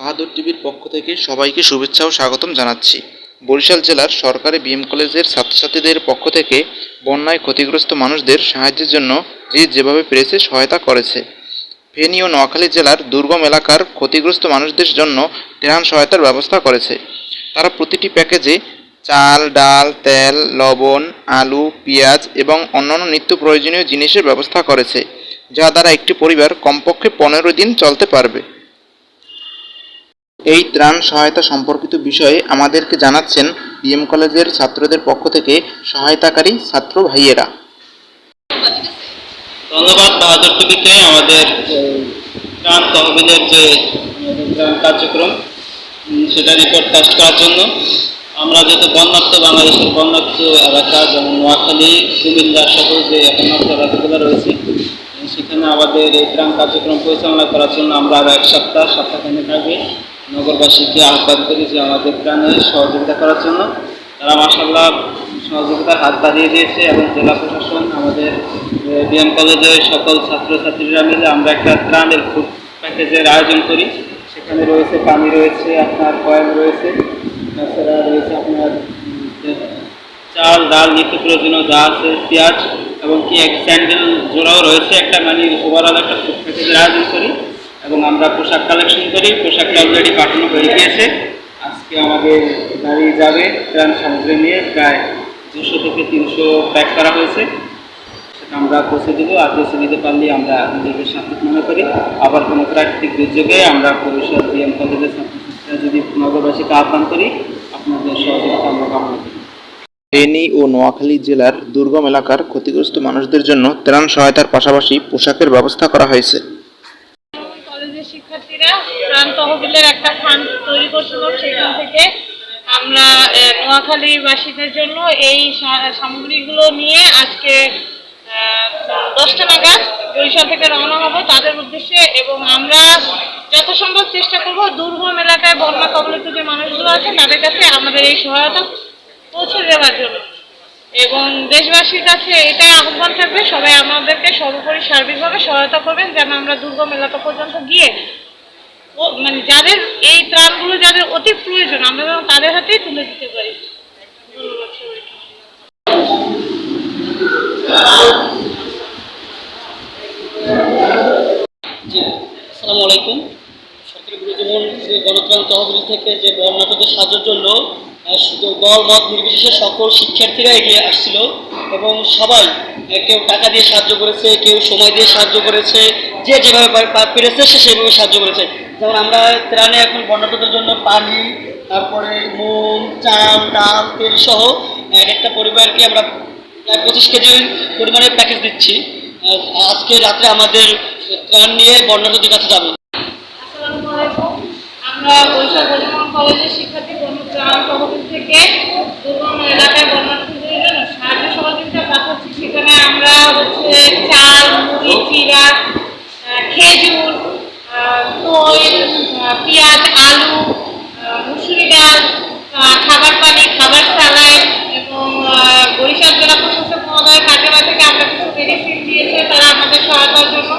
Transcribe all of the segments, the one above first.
বাহাদুর টিভির পক্ষ থেকে সবাইকে শুভেচ্ছা ও স্বাগতম জানাচ্ছি। বরিশাল জেলার সরকারি বিএম কলেজের ছাত্রছাত্রীদের পক্ষ থেকে বন্যায় ক্ষতিগ্রস্ত মানুষদের সাহায্যের জন্য যে যেভাবে পেরেছে সহায়তা করেছে। ফেনী ও নোয়াখালী জেলার দুর্গম এলাকার ক্ষতিগ্রস্ত মানুষদের জন্য ত্রাণ সহায়তার ব্যবস্থা করেছে। তারা প্রতিটি প্যাকেজে চাল, ডাল, তেল, লবণ, আলু, পেঁয়াজ এবং অন্যান্য নিত্য প্রয়োজনীয় জিনিসের ব্যবস্থা করেছে, যা দ্বারা একটি পরিবার কমপক্ষে পনেরো দিন চলতে পারবে। এই ত্রাণ সহায়তা সম্পর্কিত বিষয়ে আমাদেরকে জানাচ্ছেন বিএম কলেজের ছাত্রদের পক্ষ থেকে সহায়তাকারী ছাত্র ভাইয়েরা। ধন্যবাদ বাহাদুর টিভিকে আমাদের ত্রাণ তহবিলের যে ত্রাণ কার্যক্রম সেটা রিপোর্ট কাস্ট করার জন্য আমরা যেহেতু বন্যাত্ম বাংলাদেশের বন্যাত্ম এলাকা, যেমন নোয়াখালী, কুমিল্লা সহ যে একমাত্র এলাকাগুলো রয়েছে, সেখানে আমাদের এই ত্রাণ কার্যক্রম পরিচালনা করার জন্য আমরা আরও এক সপ্তাহ, সপ্তাহখানেক আগে নগরবাসীকে আহ্বান করি যে আমাদের ত্রাণে সহযোগিতা করার জন্য। তারা মাসাল্লাহ সহযোগিতার হাত বাড়িয়ে দিয়েছে এবং জেলা প্রশাসন, আমাদের বিএম কলেজের সকল ছাত্রছাত্রীরা মিলে আমরা একটা ত্রাণের ফুড প্যাকেজের আয়োজন করি। সেখানে রয়েছে পানি, রয়েছে আপনার কয়েল রয়েছে, তাছাড়া রয়েছে আপনার চাল, ডাল, নিত্য প্রয়োজনীয় যা আছে, পেঁয়াজ এবং কি এক স্যান্ডেল জোড়াও রয়েছে। একটা মানে ওভারঅল একটা ফুড প্যাকেজের আয়োজন করি। এবং আমরা পোশাক কালেকশন করি পোশাকটা অলরেডি পাঠানো হয়ে গিয়েছে। আজকে আমাদের গাড়ি যাবে, ত্রাণ সামগ্রী নিয়ে প্রায় দুশো থেকে তিনশো প্যাক করা হয়েছে। সেটা আমরা পৌঁছে দেবো, আর পৌঁছে দিতে পারলে আমরা নিজেদের সাথে মনে করি। আবার কোনো প্রাকৃতিক দুর্যোগে আমরা পরিষদ বিএম কলেজের ছাত্রছাত্রীরা যদি নগরবাসীকে আহ্বান করি, আপনাদের সহযোগিতা আমরা কামনা করি। ফেনী ও নোয়াখালী জেলার দুর্গম এলাকার ক্ষতিগ্রস্ত মানুষদের জন্য ত্রাণ সহায়তার পাশাপাশি পোশাকের ব্যবস্থা করা হয়েছে। ত্রাণ তহবিলের একটা ফান্ড তৈরি করছিল সেখান থেকে আমরা নোয়াখালীবাসীদের জন্য এই সামগ্রীগুলো নিয়ে আজকে দশটা নাগাদ বরিশাল থেকে রওনা হব তাদের উদ্দেশ্যে এবং আমরা যত সম্ভব চেষ্টা করব দুর্গম এলাকায় বন্যা কবলিত যে মানুষগুলো আছে তাদের কাছে আমাদের এই সহায়তা পৌঁছে দেওয়ার জন্য। এবং দেশবাসীর কাছে এটাই আহ্বান থাকবে, সবাই আমাদেরকে সর্বোপরি সার্বিকভাবে সহায়তা করবেন যেন আমরা দুর্গম এলাকা পর্যন্ত গিয়ে ও মানে যাদের এই ত্রাণগুলো যাদের অতি প্রয়োজন, আমরা তাদের হাতেই তুলে দিতে পারি। ধন্যবাদ আসসালামু আলাইকুম। সরকারি গুরুজীবন যে গণত্রাণ তহবিল থেকে যে বর্ণাটকের সাহায্যের জন্য দল, মত নির্বিশেষে সকল শিক্ষার্থীরা এগিয়ে আসছিল এবং সবাই কেউ টাকা দিয়ে সাহায্য করেছে, কেউ সময় দিয়ে সাহায্য করেছে, যে যেভাবে পার- পার- পেরেছে সে সেভাবে সাহায্য করেছে। যেমন আমরা ত্রাণে এখন বর্ণাটকের জন্য পানি, তারপরে মোম চাল, ডাল, তেল সহ, এক একটা পরিবারকে আমরা প্রায় পঁচিশ কেজি পরিমাণে প্যাকেজ দিচ্ছি। আজকে রাত্রে আমাদের ত্রাণ নিয়ে বর্ণাঢ্যদের কাছে যাব। আমরা কলেজের শিক্ষার্থী তহবিল থেকে দুর্গম এলাকায় বন্যার্থীদের জন্য সাহায্য সহযোগিতা পাঠাচ্ছি সেখানে আমরা হচ্ছে চাল মুড়ি চিরা আহ, খেজুর আহ, তৈল আহ, পেঁয়াজ, আলু মুসুরি ডাল খাবার পানি, খাবার সালাড এবং বরিশাল জেলা প্রশাসক মহোদয় কাটেমা থেকে আমরা কিছু মেডিসিন দিয়েছে তারা আমাদের সহায়তার জন্য।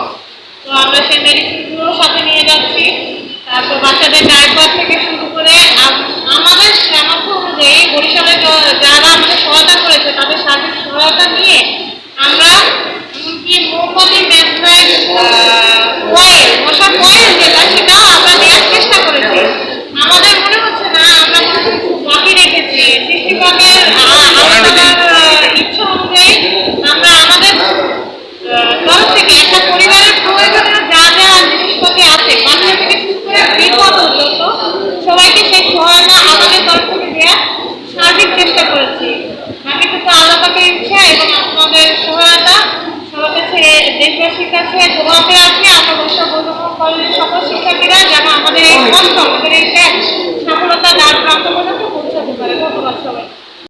তো আমরা সেই মেডিসিনগুলো সাথে নিয়ে যাচ্ছি। তারপর বাচ্চাদের ডায়পার থেকে শুরু করে আমাদের সামর্থ্য অনুযায়ী